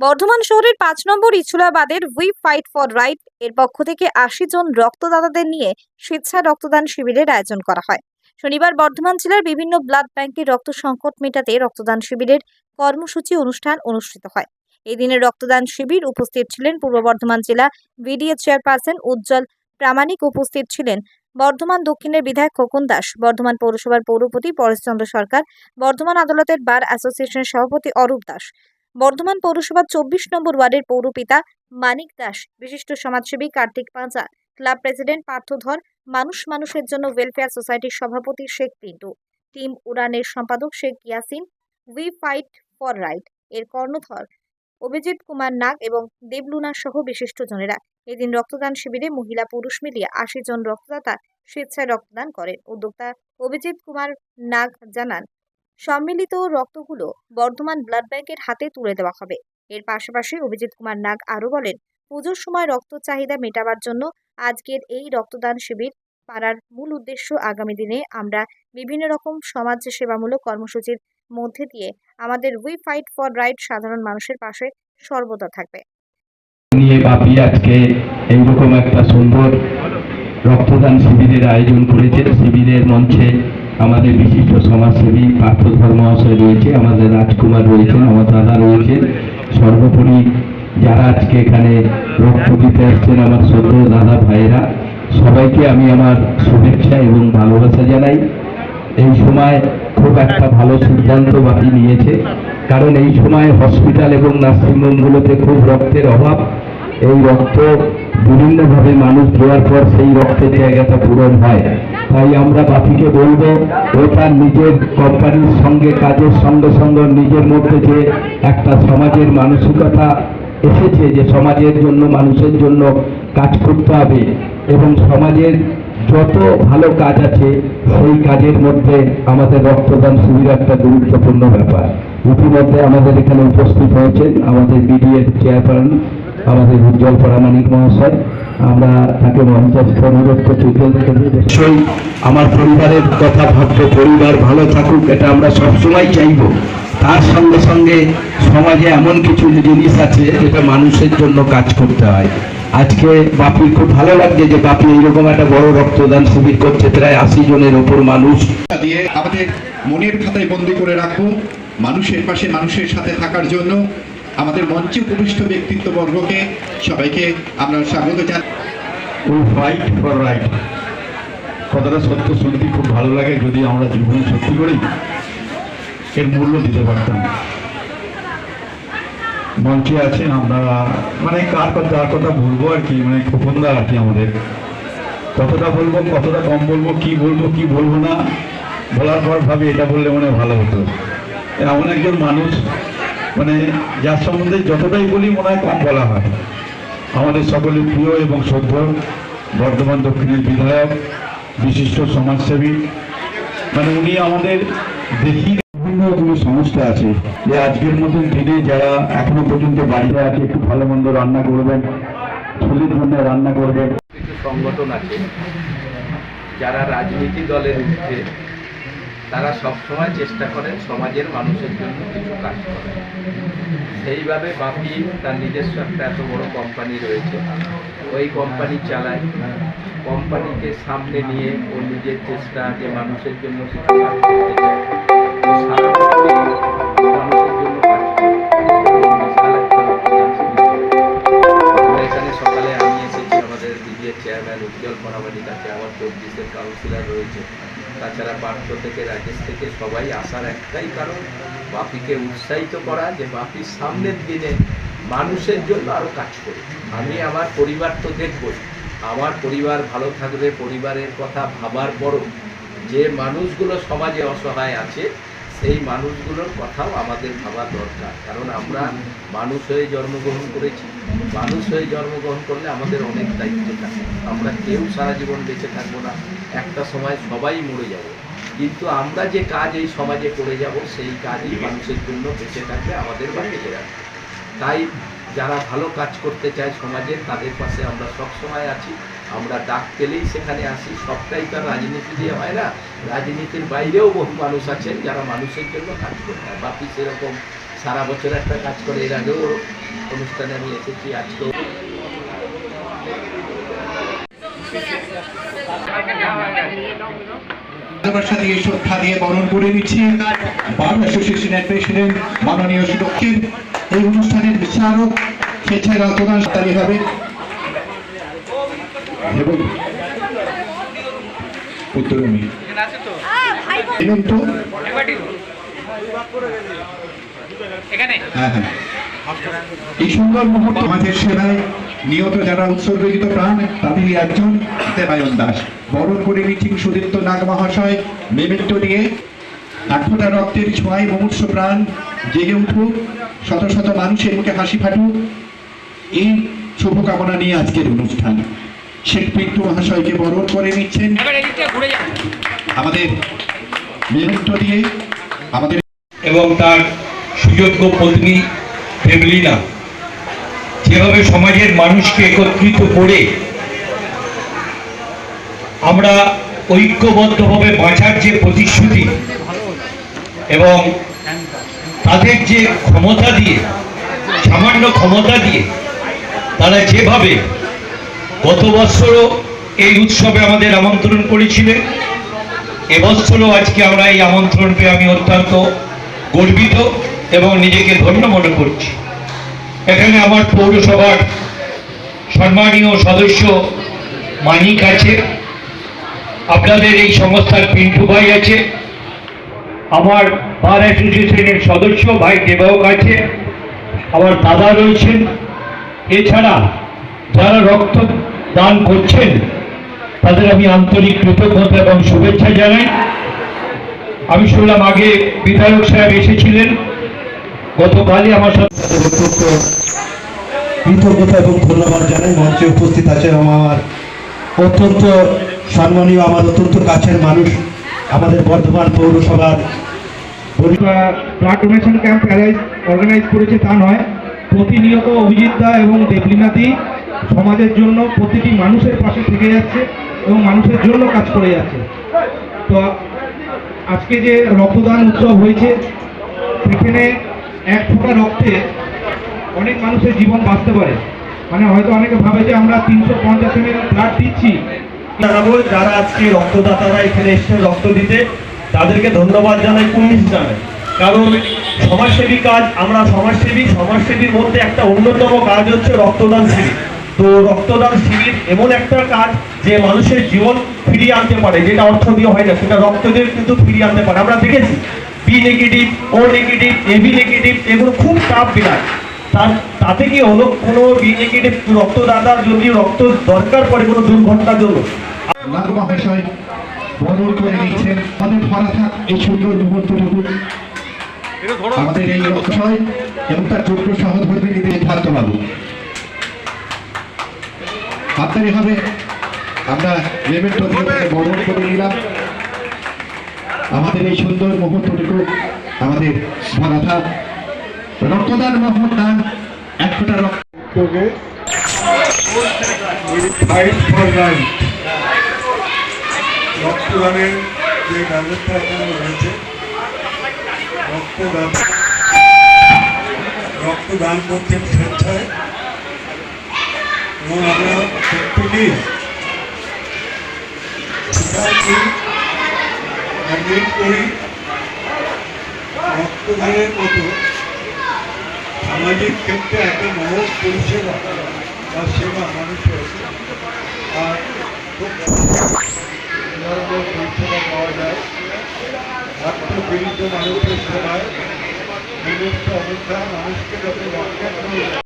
বর্ধমান শহরের পাঁচ নম্বর ইছুলাবাদের উই ফাইট ফর রাইট এর পক্ষ থেকে আশি জন রক্তদাতাদের নিয়ে স্বেচ্ছা রক্তদান শিবিরের আয়োজন করা হয়। শনিবার বর্ধমান জেলার বিভিন্ন ব্লাড ব্যাংকে রক্ত সংকট মেটাতে রক্তদান শিবিরের কর্মসূচি অনুষ্ঠান অনুষ্ঠিত হয়। এই দিনের রক্তদান শিবির উপস্থিত ছিলেন পূর্ব বর্ধমান জেলা বিডিএ চেয়ারপারসন উজ্জ্বল প্রামাণিক, উপস্থিত ছিলেন বর্ধমান দক্ষিণের বিধায়ক খোকন দাস, বর্ধমান পৌরসভার পৌরপতি পরেশচন্দ্র সরকার, বর্ধমান আদালতের বার অ্যাসোসিয়েশনের সভাপতি অরূপ দাস বর্ধমান পৌরসভার চব্বিশ নম্বর ওয়ার্ডের পৌরপিতা মানিক দাস, বিশিষ্ট সমাজসেবী কার্তিক পাঁচা, ক্লাব প্রেসিডেন্ট পার্থধর, মানুষ মানুষের জন্য ওয়েলফেয়ার সোসাইটির সভাপতি শেখ পিন্টু, টিম উড়ানের সম্পাদক Sheikh Yasin we fight for right এর কর্ণধর অভিজিৎ কুমার নাগ এবং দেবলুনা সহ বিশিষ্টজনেরা এদিন রক্তদান শিবিরে মহিলা পুরুষ মিলিয়ে আশি জন রক্তদাতা স্বেচ্ছায় রক্তদান করেন। উদ্যোক্তা অভিজিৎ কুমার নাগ জানান সম্মিলিত রক্তগুলো বর্ধমান ব্লাড ব্যাংকের হাতে তুলে দেওয়া হবে। এর পাশাপাশি অভিজিৎ কুমার নাগ আরও বলেন, পুজোর সময় রক্ত চাহিদা মেটাবার জন্য আজকের এই রক্তদান শিবির পাড়ার মূল উদ্দেশ্য আগামী দিনে আমরা বিভিন্ন রকম সমাজ সেবামূলক কর্মসূচির মধ্যে দিয়ে আমাদের উই ফাইট ফর রাইট সাধারণ মানুষের পাশে সর্বদা থাকবে। নিয়ে বাপি আজকে এইরকম একটা সুন্দর রক্তদান শিবিরের আয়োজন করেছে। শিবিরের মঞ্চে আমাদের বিশিষ্ট সমাজসেবী পার্থধর মহাশয় রয়েছে, আমাদের রাজকুমার রয়েছেন, আমার দাদা রয়েছেন। সর্বোপরি যারা আজকে এখানে রক্ত দিতে আসছেন আমার ছোট দাদা ভাইয়েরা, সবাইকে আমি আমার শুভেচ্ছা এবং ভালোবাসা জানাই। এই সময় খুব একটা ভালো সিদ্ধান্ত বাকি নিয়েছে, কারণ এই সময় হসপিটাল এবং নার্সিংহোমগুলোতে খুব রক্তের অভাব। এই রক্ত বিভিন্নভাবে মানুষ দেওয়ার পর সেই রক্তের জায়গাটা পূরণ হয়। তাই আমরা বাপিকে বলব ও তার নিজের কোম্পানির সঙ্গে, কাজের সঙ্গে সঙ্গে নিজের মধ্যে যে একটা সমাজের মানসিকতা এসেছে, যে সমাজের জন্য, মানুষের জন্য কাজ করতে হবে এবং সমাজের যত ভালো কাজ আছে, সেই কাজের মধ্যে আমাদের রক্তদান শিবির একটা গুরুত্বপূর্ণ ব্যাপার। ইতিমধ্যে আমাদের এখানে উপস্থিত হয়েছেন আমাদের বিডিএর চেয়ারম্যান আমাদের উজ্জ্বল পরামানিক মহাশয়। আমরা তাকে মঞ্চস্থ অনুরোধ করছি নিশ্চয়ই আমার পরিবারের কথা ভাববো পরিবার ভালো থাকুক এটা আমরা সবসময় চাইব। তার সঙ্গে সঙ্গে সমাজে এমন কিছু জিনিস আছে যেটা মানুষের জন্য কাজ করতে হয়। আজকে বাপি খুব ভালো লাগছে যে বাপি এইরকম একটা বড় রক্তদান শিবির করছে প্রায় আশি জনের ওপর মানুষ। দিয়ে আমাদের মনের খাতায় বন্দি করে রাখব মানুষের পাশে মানুষের সাথে থাকার জন্য। আমাদের মঞ্চে উপবিষ্ট ব্যক্তিত্ববর্গকে সবাইকে আমরা স্বাগত জানাই রাইট কথাটা সত্য, শুনতে খুব ভালো লাগে যদি আমরা জীবনে সত্যি করি। এর মূল্য দিতে পারতাম। মঞ্চে আছেন আমরা মানে কার কথা যার কথা বলব আর কি মানে খোকনদা আর কি আমাদের। কতটা বলব, কতটা কম বলব, কি বলব কি বলব না, বলার পর ভাবি এটা বললে মনে ভালো হতো। এমন একজন মানুষ মানে যার সম্বন্ধে যতটাই বলি মনে হয় কম বলা হয়। আমাদের সকলের প্রিয় এবং শ্রদ্ধ বর্ধমান দক্ষিণের বিধায়ক, বিশিষ্ট সমাজসেবী মানে উনি আমাদের দেখি বিভিন্নগুলো সমস্যা আছে। যে আজকের মতন দিনে যারা এখনও পর্যন্ত বাড়িতে আছে, একটু ভালো মন্দ রান্না করবেন, ছেলের জন্য রান্না করবেন। সংগঠন আছে, যারা রাজনীতি দলের ঊর্ধ্বে তারা সবসময় চেষ্টা করেন সমাজের মানুষের জন্য কিছু কাজ করেন সেইভাবে বাপি তার নিজস্ব একটা এত বড় কোম্পানি রয়েছে। ওই কোম্পানি চালায়। কোম্পানিকে সামনে নিয়ে ও নিজের চেষ্টা যে মানুষের জন্য কিছু কাজ করতে চায়। করে। করে। এখানে সকালে আমি এসেছি, আমাদের বিডিএর চেয়ারম্যান উজ্জ্বল পরামানিক আছে আমার চব্বিশের কাউন্সিলর রয়েছে। তাছাড়া পার্থ থেকে রাজেশ থেকে সবাই আসার একটাই কারণ, বাপিকে উৎসাহিত করা যে বাপির সামনের দিনে মানুষের জন্য আরও কাজ করি আমি আমার পরিবার তো দেখবই। আমার পরিবার ভালো থাকবে, পরিবারের কথা ভাবার পরও যে মানুষগুলো সমাজে অসহায় আছে সেই মানুষগুলোর কথাও আমাদের ভাবা দরকার। কারণ আমরা মানুষ হয়ে জন্মগ্রহণ করেছি। মানুষ হয়ে জন্মগ্রহণ করলে আমাদের অনেক দায়িত্ব থাকে। আমরা কেউ সারা জীবন বেঁচে থাকব না। একটা সময় সবাই মরে যাব। কিন্তু আমরা যে কাজ এই সমাজে করে যাব, সেই কাজই মানুষের জন্য বেঁচে থাকবে, আমাদের বা বেঁচে রাখবে। তাই যারা ভালো কাজ করতে চায় সমাজে, তাদের পাশে আমরা সবসময় আছি। আমরা ডাক পেলেই সেখানে আসি। সবটাই তার রাজনীতি দিয়ে হয় না। রাজনীতির বাইরেও বহু মানুষ আছেন যারা মানুষের জন্য কাজ করতে হয় বাকি সেরকম সারা বছর একটা কাজ করে। এর আগেও অনুষ্ঠানে আমি এসেছি, আজকেও। করে এই অনুষ্ঠানের বিচারক, স্বেচ্ছায় রক্তদান হবে। এবং উত্তরমী হেমন্ত হ্যাঁ হ্যাঁ। এই সুন্দর মুহূর্ত আমাদের সেবায় নিয়ত যারা উৎসর্গিত প্রাণ তাদেরই একজন দেবায়ন দাস। বরণ করে নিচ্ছেন সুদীপ্ত নাগ মহাশয় মেমেন্টো নিয়ে আঠোটা রক্তের ছোঁয়ায় মুমূর্ষ প্রাণ জেগে উঠুক শত শত মানুষের মুখে হাসি ফাটুক। এই শুভকামনা নিয়ে আজকের অনুষ্ঠান। শেখ পিন্টু মহাশয়কে বরণ করে নিচ্ছেন। আমাদের মেমেন্টো দিয়ে আমাদের এবং তার সুযোগ্য পত্নী ফেবলিনা যেভাবে সমাজের মানুষকে একত্রিত করে আমরা ঐক্যবদ্ধভাবে বাঁচার যে প্রতিশ্রুতি এবং তাদের যে ক্ষমতা দিয়ে সামান্য ক্ষমতা দিয়ে তারা যেভাবে গত বৎসরও এই উৎসবে আমাদের আমন্ত্রণ করেছিলেন এবছরও আজকে আমরা এই আমন্ত্রণ পেয়ে আমি অত্যন্ত গর্বিত এবং নিজেকে ধন্য মনে করছি। এখানে আমার পৌরসভার সম্মানীয় সদস্য মানিক আছে। আপনাদের এই সংস্থার পিন্টু ভাই আছে। আমার বার অ্যাসোসিয়েশনের সদস্য ভাই দেবাওক আছে। আমার দাদা রয়েছেন। এছাড়া যারা রক্ত দান করছেন, তাদের আমি আন্তরিক কৃতজ্ঞতা এবং শুভেচ্ছা জানাই। আমি শুনলাম আগে বিধায়ক সাহেব এসেছিলেন। গতকালই আমার সাথে কৃতজ্ঞতা এবং ধন্যবাদ জানাই। মঞ্চে উপস্থিত আছেন আমার অত্যন্ত সম্মানীয়, আমার অত্যন্ত কাছের মানুষ, আমাদের বর্ধমান পৌরসভার ব্লাড ডোনেশন ক্যাম্প অর্গানাইজ করেছে তা নয়। প্রতিনিয়ত অভিজিৎ দা এবং দেবলিনাদি সমাজের জন্য প্রতিটি মানুষের পাশে থেকে যাচ্ছে এবং মানুষের জন্য কাজ করে যাচ্ছে। তো আজকে যে রক্তদান উৎসব হয়েছে, সেখানে এক ফোঁটা রক্তে অনেক মানুষের জীবন বাঁচতে পারে। মানে হয়তো অনেকে ভাবে যে আমরা তিনশো পঞ্চাশ এম ব্লাড দিচ্ছি। যারা আজকে রক্তদাতারা এখানে এসেছেন রক্ত দিতে, তাদেরকে ধন্যবাদ জানাই কুর্নিশ জানাই। কারণ সমাজসেবী কাজ, আমরা সমাজসেবী, সমাজসেবীর মধ্যে একটা অন্যতম কাজ হচ্ছে রক্তদান শিবির। তো রক্তদান শিবির এমন একটা কাজ যে মানুষের জীবন ফিরিয়ে আনতে পারে যেটা অর্থ দিয়ে হয় না সেটা রক্ত দিয়ে কিন্তু ফিরিয়ে আনতে পারে। আমরা দেখেছি B negative O negative AB negative এগুলো খুব টাফ বিলায় তার তাতে কি হলো? কোনো বি নেগেটিভ রক্তদাতার যদি রক্ত দরকার পড়ে কোনো দুর্ঘটনার জন্য। নাগ মহাশয় বরণ করে নিচ্ছেন আমাদের ভরা থাক এই সুন্দর মুহূর্তটুকু। আমাদের এই অক্ষয় এবং তার যোগ্য সহধর্মী নিতে সিদ্ধান্ত বাবু হাততালি হবে। আমরা মেমেন্টো দিয়ে বরণ করে নিলাম। আমাদের এই সুন্দর মুহূর্তটুকু আমাদের থাক রক্তদান মহদান এক ফোঁটা রক্ত। ফাইট ফর রাইট রক্তদানের যে ব্যবস্থা এখানে রয়েছে, রক্তদান রক্তদান করছেন স্বেচ্ছায়। এবং আমরা রক্তদানের মতো সামাজিক ক্ষেত্রে একটা মহৎ পরিষেবা বা সেবা মানুষের আর খুব পরিষেবা পাওয়া যায় রক্তপীড়িত মানুষের সেবায় বিলুপ্ত অবস্থায় মানুষকে যাতে রক্ষা